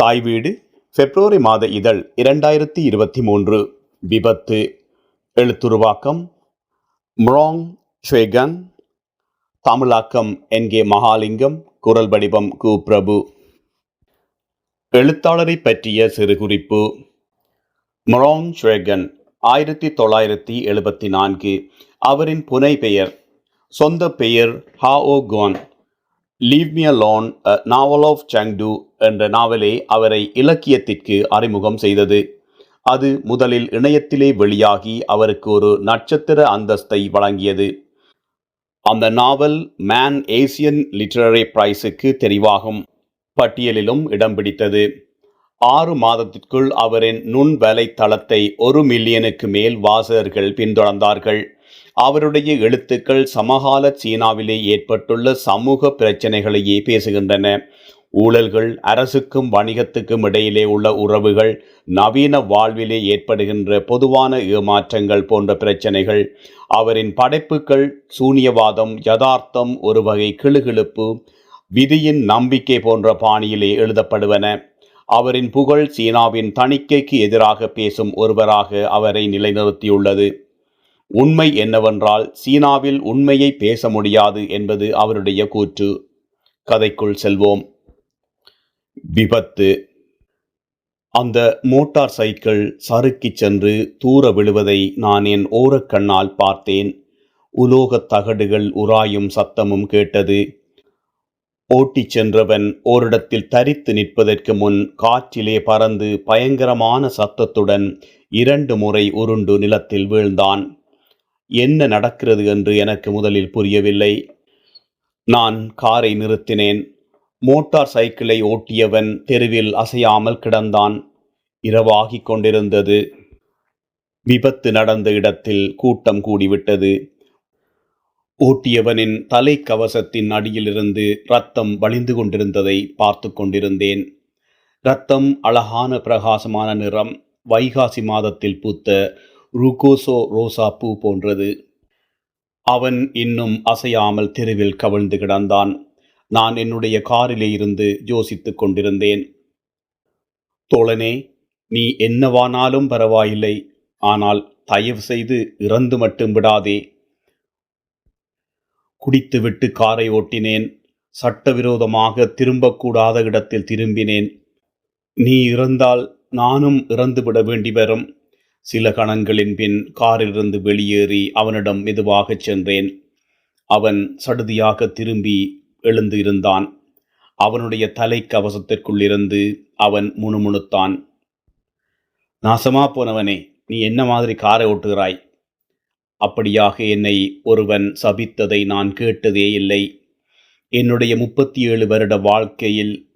தாய் வீடு பிப்ரவரி மாத இதழ் இரண்டாயிரத்தி இருபத்தி மூன்று. விபத்து. எழுத்துருவாக்கம். முராங் ஷேகன் தமிழாக்கம் என் கே மகாலிங்கம். குரல் வடிவம் கு பிரபு எழுத்தாளரை பற்றிய சிறுகுறிப்பு. முராங் ஷேகன் ஆயிரத்தி தொள்ளாயிரத்தி எழுபத்தி நான்கு. அவரின் புனை பெயர் சொந்த பெயர் ஹா ஓ cone. Leave me alone novel of சங்டு என்ற நாவலே அவரை இலக்கியத்திற்கு அறிமுகம் செய்தது. அது முதலில் இணையத்திலே வெளியாகி அவருக்கு ஒரு நட்சத்திர அந்தஸ்தை வழங்கியது. அந்த நாவல் மேன் ஏசியன் லிட்டரரி பிரைஸுக்கு தெரிவாகும். பட்டியலிலும் இடம் பிடித்தது. ஆறு மாதத்திற்குள் அவரின் நுண் வலைத்தளத்தை ஒரு மில்லியனுக்கு மேல் வாசகர்கள் பின்தொடர்ந்தார்கள். அவருடைய எழுத்துக்கள் சமகால சீனாவிலே ஏற்பட்டுள்ள சமூக பிரச்சனைகளையே பேசுகின்றன. ஊழல்கள் அரசுக்கும் வணிகத்துக்கும் இடையிலே உள்ள உறவுகள் நவீன வாழ்விலே ஏற்படுகின்ற பொதுவான ஏமாற்றங்கள் போன்ற பிரச்சனைகள் அவரின் படைப்புகள் சூனியவாதம் யதார்த்தம் ஒரு வகை கிளுகிழுப்பு விதியின் நம்பிக்கை போன்ற பாணியிலே எழுதப்படுவன. அவரின் புகழ் சீனாவின் தணிக்கைக்கு எதிராக பேசும் ஒருவராக அவரை நிலைநிறுத்தியுள்ளது. உண்மை என்னவென்றால் சீனாவில் உண்மையை பேச முடியாது என்பது அவருடைய கூற்று. கதைக்குள் செல்வோம். விபத்து. அந்த மோட்டார் சைக்கிள் சறுக்கிச் சென்று தூர விழுவதை நான் என் ஓரக்கண்ணால் பார்த்தேன். உலோகத் தகடுகள் உராயும் சத்தமும் கேட்டது. ஓட்டிச் சென்றவன் ஓரிடத்தில் தரித்து நிற்பதற்கு முன் காற்றிலே பறந்து பயங்கரமான சத்தத்துடன் இரண்டு முறை உருண்டு நிலத்தில் வீழ்ந்தான். என்ன நடக்கிறது என்று எனக்கு முதலில் புரியவில்லை. நான் காரை நிறுத்தினேன். மோட்டார் சைக்கிளை ஓட்டியவன் தெருவில் அசையாமல் கிடந்தான். இரவாகிக் கொண்டிருந்தது. விபத்து நடந்த இடத்தில் கூட்டம் கூடிவிட்டது. ஓட்டியவனின் தலைக்கவசத்தின் அடியிலிருந்து ரத்தம் வழிந்து கொண்டிருந்ததை பார்த்து கொண்டிருந்தேன். ரத்தம் அழகான பிரகாசமான நிறம் வைகாசி மாதத்தில் பூத்த ருகோசோ ரோசா பூ போன்றது. அவன் இன்னும் அசையாமல் தெருவில் கவிழ்ந்து கிடந்தான். நான் என்னுடைய காரிலே இருந்து யோசித்துக் கொண்டிருந்தேன். தோழனே நீ என்னவானாலும் பரவாயில்லை. ஆனால் தயவு செய்து இறந்து மட்டும் விடாதே. குடித்துவிட்டு காரை ஓட்டினேன். சட்டவிரோதமாக திரும்பக்கூடாத இடத்தில் திரும்பினேன். நீ இறந்தால் நானும் இறந்துவிட வேண்டி வரும். சில கணங்களின் பின் காரிலிருந்து வெளியேறி அவனிடம் மெதுவாகச் சென்றேன். அவன் சடுதியாக திரும்பி எழுந்து இருந்தான் அவனுடைய தலைக்கவசத்திற்குள் இருந்து அவன் முணுமுணுத்தான். நாசமா போனவனே நீ என்ன மாதிரி காரை ஓட்டுகிறாய்? அப்படியாக என்னை ஒருவன் சபித்ததை நான் கேட்டதே இல்லை. என்னுடைய முப்பத்தி ஏழு வருட வாழ்க்கையில்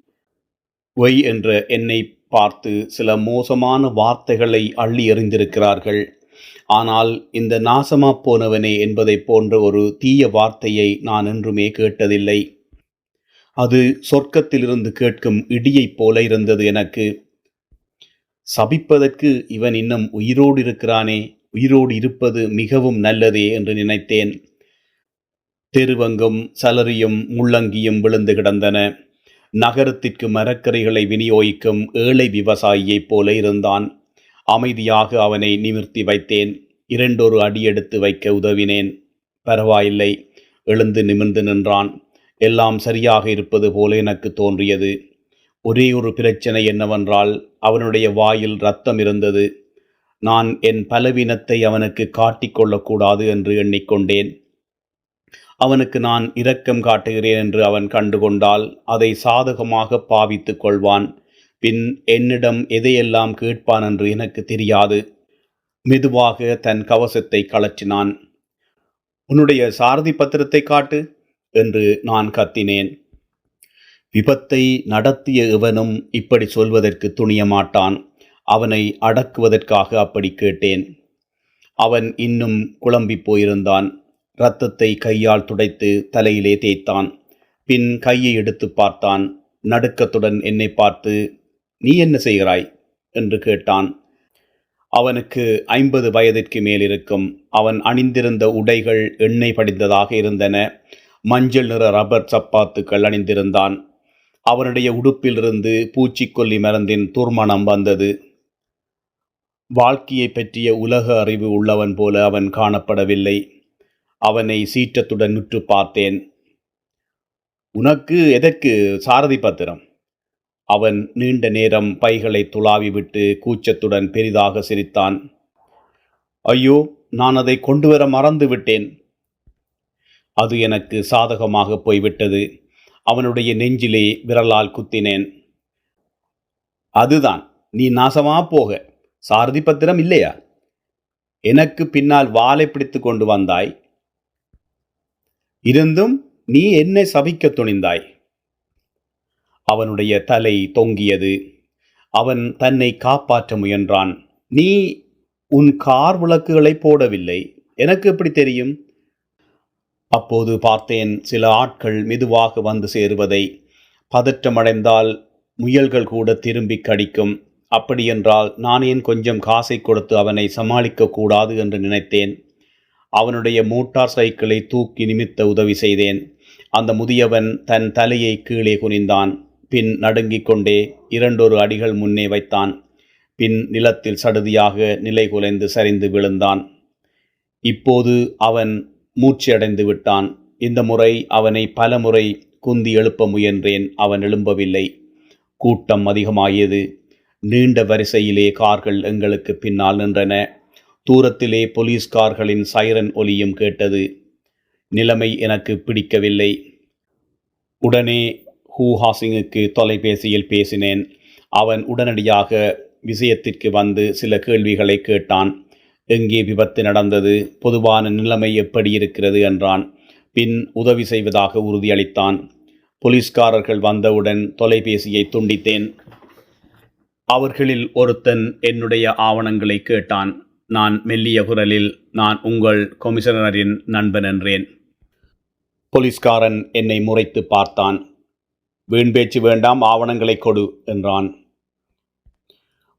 ஒய் என்ற என்னை பார்த்து சில மோசமான வார்த்தைகளை அள்ளி எறிந்திருக்கிறார்கள். ஆனால் இந்த நாசமா போனவனே என்பதைப் போன்ற ஒரு தீய வார்த்தையை நான் என்றுமே கேட்டதில்லை. அது சொர்க்கத்திலிருந்து கேட்கும் இடியைப் போல இருந்தது எனக்கு. சபிப்பதற்கு இவன் இன்னும் உயிரோடு இருக்கிறானே உயிரோடு இருப்பது மிகவும் நல்லதே என்று நினைத்தேன். தெருவங்கும் சலரியும் முள்ளங்கியும் விழுந்து கிடந்தன. நகரத்திற்கு மரக்கறிகளை விநியோகிக்கும் ஏழை விவசாயியைப் போல இருந்தான். அமைதியாக அவனை நிமிர்த்தி வைத்தேன். இரண்டொரு அடி எடுத்து வைக்க உதவினேன். பரவாயில்லை. எழுந்து நிமிர்ந்து நின்றான். எல்லாம் சரியாக இருப்பது போல எனக்கு தோன்றியது. ஒரே ஒரு பிரச்சனை என்னவென்றால் அவனுடைய வாயில் ரத்தம் இருந்தது. நான் என் பலவீனத்தை அவனுக்கு காட்டிக்கொள்ளக்கூடாது என்று எண்ணிக்கொண்டேன். அவனுக்கு நான் இரக்கம் காட்டுகிறேன் என்று அவன் கண்டுகொண்டால் அதை சாதகமாக பாவித்துக் கொள்வான். பின் என்னிடம் எதையெல்லாம் கேட்பான் என்று எனக்கு தெரியாது. மெதுவாக தன் கவசத்தை கலற்றினான் உன்னுடைய சாரதி பத்திரத்தை காட்டு என்று நான் கத்தினேன். விபத்தை நடத்திய இவனும் இப்படி சொல்வதற்கு துணிய மாட்டான் அவனை அடக்குவதற்காக அப்படி கேட்டேன். அவன் இன்னும் குழம்பிப் போயிருந்தான். இரத்தத்தை கையால் துடைத்து தலையிலே தேய்த்தான். பின் கையை எடுத்து பார்த்தான். நடுக்கத்துடன் என்னை பார்த்து நீ என்ன செய்கிறாய்? என்று கேட்டான். அவனுக்கு ஐம்பது வயதிற்கு மேல் இருக்கும் அவன் அணிந்திருந்த உடைகள் எண்ணெய் படிந்ததாக இருந்தன. மஞ்சள் நிற ரப்பர் சப்பாத்துக்கள் அணிந்திருந்தான். அவனுடைய உடுப்பிலிருந்து பூச்சிக்கொல்லி மருந்தின் துர்மணம் வந்தது. வாழ்க்கையை பற்றிய உலக அறிவு உள்ளவன் போல அவன் காணப்படவில்லை. அவனை சீற்றத்துடன் உற்று பார்த்தேன். உனக்கு எதற்கு சாரதி பத்திரம்? அவன் நீண்ட நேரம் பைகளை துளாவிவிட்டு கூச்சத்துடன் பெரிதாக சிரித்தான். ஐயோ நான் அதை கொண்டு வர மறந்து விட்டேன். அது எனக்கு சாதகமாக போய்விட்டது. அவனுடைய நெஞ்சிலே விரலால் குத்தினேன். அதுதான் நீ நாசமா போக. சாரதி பத்திரம் இல்லையா? எனக்கு பின்னால் வாளை பிடித்து கொண்டு வந்தாய். இருந்தும் நீ என்னை சபிக்க துணிந்தாய். அவனுடைய தலை தொங்கியது. அவன் தன்னை காப்பாற்ற முயன்றான். நீ உன் கார் விளக்குகளை போடவில்லை. எனக்கு எப்படி தெரியும்? அப்போது பார்த்தேன் சில ஆட்கள் மெதுவாக வந்து சேருவதை. பதற்றமடைந்தால் முயல்கள் கூட திரும்பி கடிக்கும். அப்படியென்றால் நான் ஏன் கொஞ்சம் காசை கொடுத்து அவனை சமாளிக்க கூடாது என்று நினைத்தேன். அவனுடைய மோட்டார் சைக்கிளை தூக்கி நிமித்த உதவி செய்தேன். அந்த முதியவன் தன் தலையை கீழே குனிந்தான். பின் நடுங்கிக் கொண்டே இரண்டொரு அடிகள் முன்னே வைத்தான். பின் நிலத்தில் சடுதியாக நிலை குலைந்து சரிந்து விழுந்தான். இப்போது அவன் மூச்சடைந்து விட்டான். இந்த முறை அவனை பலமுறை குந்தி எழுப்ப முயன்றேன். அவன் எழும்பவில்லை. கூட்டம் அதிகமாகியது நீண்ட வரிசையிலே கார்கள் எங்களுக்கு பின்னால் நின்றன. தூரத்திலே போலீஸ் கார்களின் சைரன் ஒலியும் கேட்டது. நிலைமை எனக்கு பிடிக்கவில்லை. உடனே ஹூஹாசிங்குக்கு தொலைபேசியில் பேசினேன். அவன் உடனடியாக விஷயத்திற்கு வந்து சில கேள்விகளை கேட்டான். எங்கே விபத்து நடந்தது? பொதுவான நிலைமை எப்படி இருக்கிறது? என்றான். பின் உதவி செய்வதாக உறுதியளித்தான். போலீஸ்காரர்கள் வந்தவுடன் தொலைபேசியை துண்டித்தேன். அவர்களில் ஒருத்தன் என்னுடைய ஆவணங்களை கேட்டான். நான் மெல்லிய குரலில் நான் உங்கள் கொமிஷனரின் நண்பன் என்றேன். போலீஸ்காரன் என்னை முறைத்து பார்த்தான். வீண் பேச்சு வேண்டாம் ஆவணங்களை கொடு என்றான்.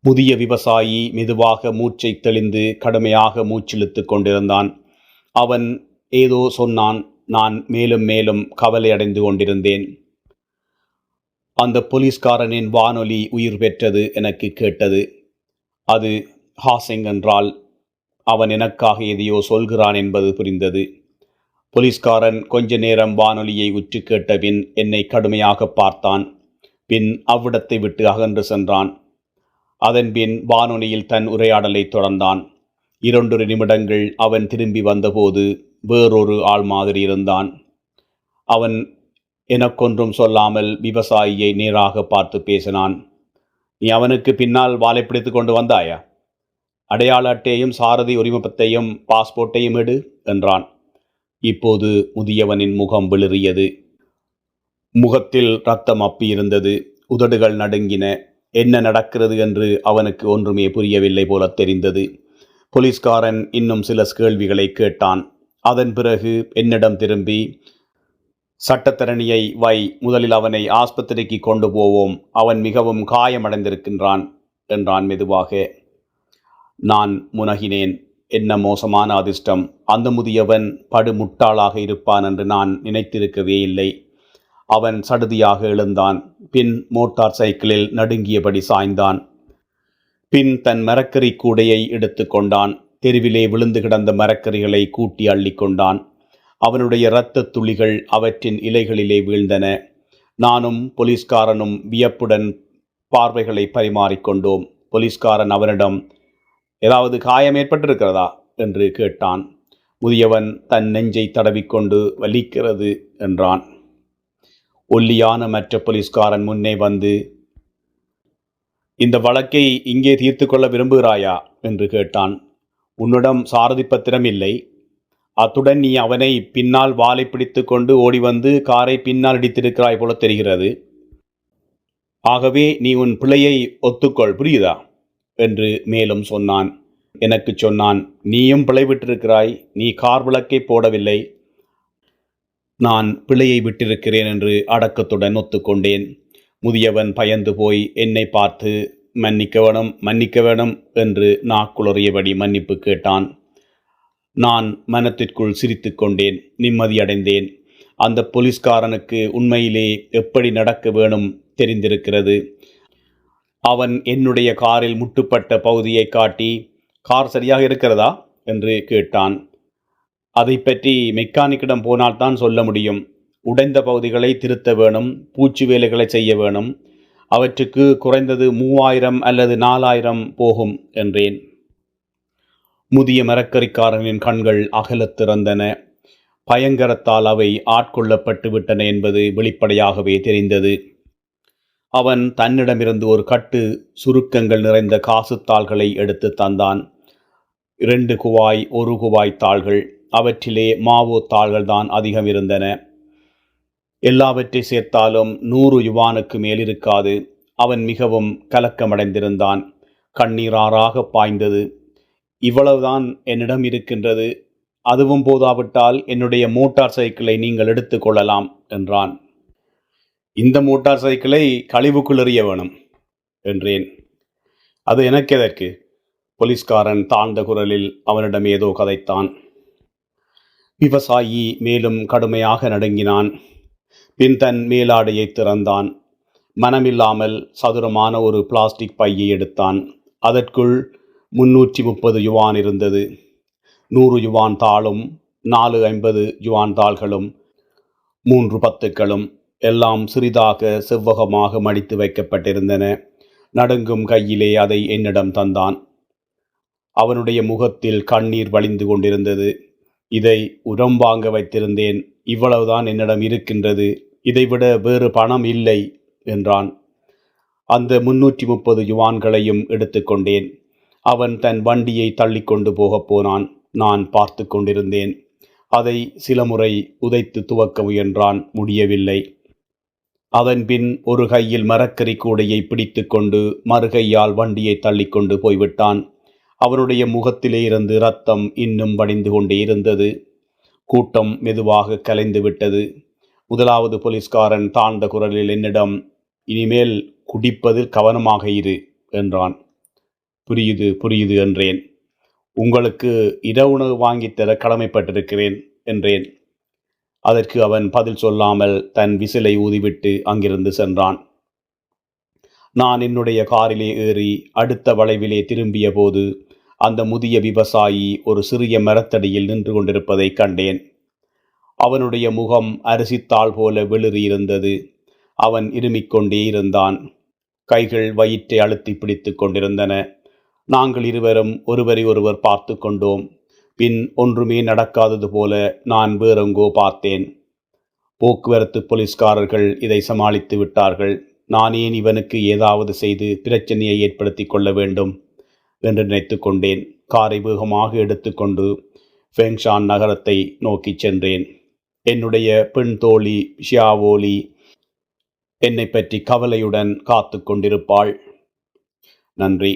புதிய விவசாயி மெதுவாக மூச்சை தெளிந்து கடுமையாக மூச்சிழுத்து கொண்டிருந்தான். அவன் ஏதோ சொன்னான். நான் மேலும் மேலும் கவலையடைந்து கொண்டிருந்தேன். அந்த போலீஸ்காரனின் வானொலி உயிர் பெற்றது எனக்கு கேட்டது. அது ஹாசிங் என்றால் அவன் எனக்காக எதையோ சொல்கிறான் என்பது புரிந்தது. போலீஸ்காரன் கொஞ்ச நேரம் வானொலியை உற்று கேட்ட பின் என்னை கடுமையாக பார்த்தான். பின் அவ்விடத்தை விட்டு அகன்று சென்றான். அதன்பின் வானொலியில் தன் உரையாடலை தொடர்ந்தான். இரண்டொரு நிமிடங்கள் அவன் திரும்பி வந்தபோது வேறொரு ஆள் மாதிரி இருந்தான். அவன் எனக்கொன்றும் சொல்லாமல் விவசாயியை நேராக பார்த்து பேசினான். நீ அவனுக்கு பின்னால் வாழை பிடித்து கொண்டு வந்தாயா? அடையாள அட்டையையும் சாரதி உரிமப்பத்தையும் பாஸ்போர்ட்டையும் எடு என்றான். இப்போது முதியவனின் முகம் விளறியது. முகத்தில் ரத்தம் அப்பியிருந்தது. உதடுகள் நடுங்கின. என்ன நடக்கிறது என்று அவனுக்கு ஒன்றுமே புரியவில்லை போல தெரிந்தது. போலீஸ்காரன் இன்னும் சில கேள்விகளை கேட்டான். அதன் பிறகு என்னிடம் திரும்பி சட்டத்தரணியை வை முதலில் அவனை ஆஸ்பத்திரிக்கு கொண்டு போவோம். அவன் மிகவும் காயமடைந்திருக்கின்றான் என்றான் மெதுவாக. நான் முனகினேன். என்ன மோசமான அதிர்ஷ்டம். அந்த முதியவன் படு முட்டாளாக இருப்பான் என்று நான் நினைத்திருக்கவே இல்லை. அவன் சடுதியாக எழுந்தான். பின் மோட்டார் சைக்கிளில் நடுங்கியபடி சாய்ந்தான். பின் தன் மரக்கறி கூடையை எடுத்துக்கொண்டான் தெருவிலே விழுந்து கிடந்த மரக்கறிகளை கூட்டி அள்ளிக்கொண்டான் அவனுடைய இரத்த துளிகள் அவற்றின் இலைகளிலே வீழ்ந்தன. நானும் போலீஸ்காரனும் வியப்புடன் பார்வைகளை பரிமாறிக்கொண்டோம் போலீஸ்காரன் அவனிடம் ஏதாவது காயம் ஏற்பட்டிருக்கிறதா? என்று கேட்டான். முதியவன் தன் நெஞ்சை தடவிக்கொண்டு வலிக்கிறது என்றான். ஒல்லியான மற்ற போலீஸ்காரன் முன்னே வந்து இந்த வழக்கை இங்கே தீர்த்து கொள்ள விரும்புகிறாயா? என்று கேட்டான். உன்னிடம் சாரதி பத்திரம் இல்லை. அத்துடன் நீ அவனை பின்னால் வாலை பிடித்து கொண்டு ஓடி வந்து காரை பின்னால் இடித்திருக்கிறாய் போல தெரிகிறது. ஆகவே நீ உன் பிழையை ஒத்துக்கொள். புரியுதா? என்று மேலும் சொன்னான். எனக்கு சொன்னான் நீயும் பிழை விட்டிருக்கிறாய் நீ கார் விளக்கை போடவில்லை. நான் பிழையை விட்டிருக்கிறேன் என்று அடக்கத்துடன் ஒத்துக்கொண்டேன். முதியவன் பயந்து போய் என்னை பார்த்து மன்னிக்க வேணும் மன்னிக்க வேணும் என்று நாக்குளறியபடி மன்னிப்பு கேட்டான். நான் மனத்திற்குள் சிரித்து கொண்டேன் நிம்மதியடைந்தேன் அந்த போலீஸ்காரனுக்கு உண்மையிலே எப்படி நடக்க வேணும் தெரிந்திருக்கிறது. அவன் என்னுடைய காரில் முட்டுப்பட்ட பகுதியை காட்டி கார் சரியாக இருக்கிறதா? என்று கேட்டான். அதை பற்றி மெக்கானிக்கிடம் போனால்தான் சொல்ல முடியும். உடைந்த பகுதிகளை திருத்த வேணும் பூச்சி வேலைகளை செய்ய வேணும். அவற்றுக்கு குறைந்தது மூவாயிரம் அல்லது நாலாயிரம் போகும் என்றேன். முதிய மரக்கறிக்காரனின் கண்கள் அகலத் திறந்தன. பயங்கரத்தால் அவை ஆட்கொள்ளப்பட்டு விட்டன என்பது வெளிப்படையாகவே தெரிந்தது. அவன் தன்னிடமிருந்து ஒரு கட்டு சுருக்கங்கள் நிறைந்த காசுத்தாள்களை எடுத்து தந்தான். இரண்டு குவாய் ஒரு குவாய் தாள்கள் அவற்றிலே மாவோ தாள்கள் தான் அதிகம் இருந்தன. எல்லாவற்றை சேர்த்தாலும் நூறு யுவானுக்கு மேல் இருக்காது அவன் மிகவும் கலக்கமடைந்திருந்தான். கண்ணீராறாக பாய்ந்தது. இவ்வளவுதான் என்னிடம் இருக்கின்றது. அதுவும் போதாவிட்டால் என்னுடைய மோட்டார் சைக்கிளை நீங்கள் எடுத்துக்கொள்ளலாம் என்றான். இந்த மோட்டார் சைக்கிளை கழிவுக்குள் எறிய வேணும் என்றேன். அது எனக்கு எதற்கு? போலீஸ்காரன் தாழ்ந்த குரலில் அவனிடம் ஏதோ கதைத்தான். விவசாயி மேலும் கடுமையாக நடுங்கினான். பின் தன் மேலாடையை திறந்தான். மனமில்லாமல் சதுரமான ஒரு பிளாஸ்டிக் பையை எடுத்தான். அதற்குள் முன்னூற்றி முப்பது யுவான் இருந்தது. நூறு யுவான் தாளும் நாலு ஐம்பது யுவான் தாள்களும் மூன்று பத்துக்களும் எல்லாம் சிறிதாக செவ்வகமாக மடித்து வைக்கப்பட்டிருந்தன. நடுங்கும் கையிலே அதை என்னிடம் தந்தான். அவனுடைய முகத்தில் கண்ணீர் வழிந்து கொண்டிருந்தது. இதை உரம் வாங்க வைத்திருந்தேன். இவ்வளவுதான் என்னிடம் இருக்கின்றது. இதைவிட வேறு பணம் இல்லை என்றான். அந்த முன்னூற்றி முப்பது யுவான்களையும் எடுத்துக்கொண்டேன் அவன் தன் வண்டியை தள்ளிக்கொண்டு போகப் போனான். நான் பார்த்து கொண்டிருந்தேன். அதை சில முறை உதைத்து துவக்க முயன்றான். முடியவில்லை. அதன் பின் ஒரு கையில் மரக்கறி கூடையை பிடித்துக்கொண்டு மறுகையால் வண்டியை தள்ளிக்கொண்டு போய்விட்டான். அவருடைய முகத்திலே இருந்து ரத்தம் இன்னும் வடிந்து கொண்டே இருந்தது. கூட்டம் மெதுவாக கலைந்து விட்டது. முதலாவது போலீஸ்காரன் தாழ்ந்த குரலில் என்னிடம் இனிமேல் குடிப்பதில் கவனமாக இரு என்றான். புரியுது புரியுது என்றேன். உங்களுக்கு இரவுணவு வாங்கித் தர கடமைப்பட்டிருக்கிறேன் என்றேன். அதற்கு அவன் பதில் சொல்லாமல் தன் விசிலை ஊதிவிட்டு அங்கிருந்து சென்றான். நான் என்னுடைய காரிலே ஏறி அடுத்த வளைவிலே திரும்பிய போது அந்த முதிய விவசாயி ஒரு சிறிய மரத்தடியில் நின்று கொண்டிருப்பதை கண்டேன். அவனுடைய முகம் அரிசித்தாள் போல வெளிறியிருந்தது. அவன் இருமிக் கொண்டே இருந்தான். கைகள் வயிற்றை அழுத்தி பிடித்து கொண்டிருந்தன. நாங்கள் இருவரும் ஒருவரை ஒருவர் பார்த்து கொண்டோம். பின் ஒன்றுமே நடக்காதது போல நான் வேறெங்கோ பார்த்தேன். போக்குவரத்து போலீஸ்காரர்கள் இதை சமாளித்து விட்டார்கள். நான் ஏன் இவனுக்கு ஏதாவது செய்து பிரச்சனையை ஏற்படுத்தி கொள்ள வேண்டும் என்று நினைத்து கொண்டேன். காரை வேகமாக எடுத்துக்கொண்டு ஃபெங்ஷான் நகரத்தை நோக்கிச் சென்றேன். என்னுடைய பெண் தோழி ஷியாவோலி என்னை பற்றி கவலையுடன் காத்து கொண்டிருப்பாள். நன்றி.